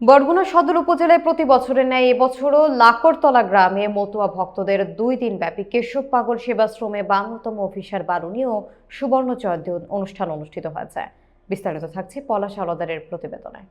বরগুনা সদর উপজেলায় প্রতি বছরের ন্যায় এবছরও লাকড়তলা গ্রামে মতুয়া ভক্তদের দুই দিন ব্যাপী কেশব পাগল সেবাশ্রমে বান্নতম অফিসার বারুণী ও সুবর্ণ জয়ন্তী অনুষ্ঠান অনুষ্ঠিত হয়েছে। বিস্তারিত থাকছে পলাশ আলদারের প্রতিবেদনে।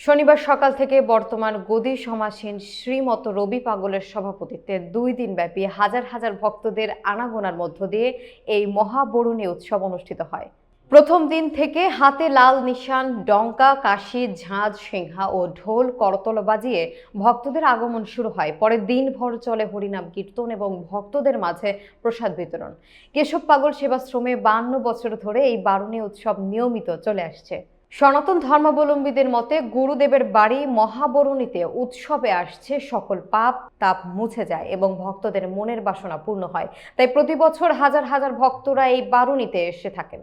শনিবার সকাল থেকে বর্তমান গদি সমাসীন শ্রীমত রবি পাগলের সভাপতিত্বে দুই দিন ব্যাপী হাজার হাজার ভক্তদের আনাগোনার মধ্য দিয়ে এই মহাবরুণী উৎসব অনুষ্ঠিত হয়। প্রথম দিন থেকে হাতে লাল নিশান, ডঙ্কা, কাশি, ঝাঁজ, সিংহা ও ঢোল করতল বাজিয়ে ভক্তদের আগমন শুরু হয়। পরে দিনভর চলে হরিনাম কীর্তন এবং ভক্তদের মাঝে প্রসাদ বিতরণ। কেশব পাগল সেবাশ্রমে বান্ন বছর ধরে এই বারুণী উৎসব নিয়মিত চলে আসছে। সনাতন ধর্মাবলম্বীদের মতে গুরুদেবের বাড়ি মহাবরণীতে উৎসবে আসছে সকল পাপ, তাপ মুছে যায় এবং ভক্তদের মনের বাসনা পূর্ণ হয়। তাই প্রতি বছর হাজার হাজার ভক্তরা এই বারুণীতে এসে থাকেন।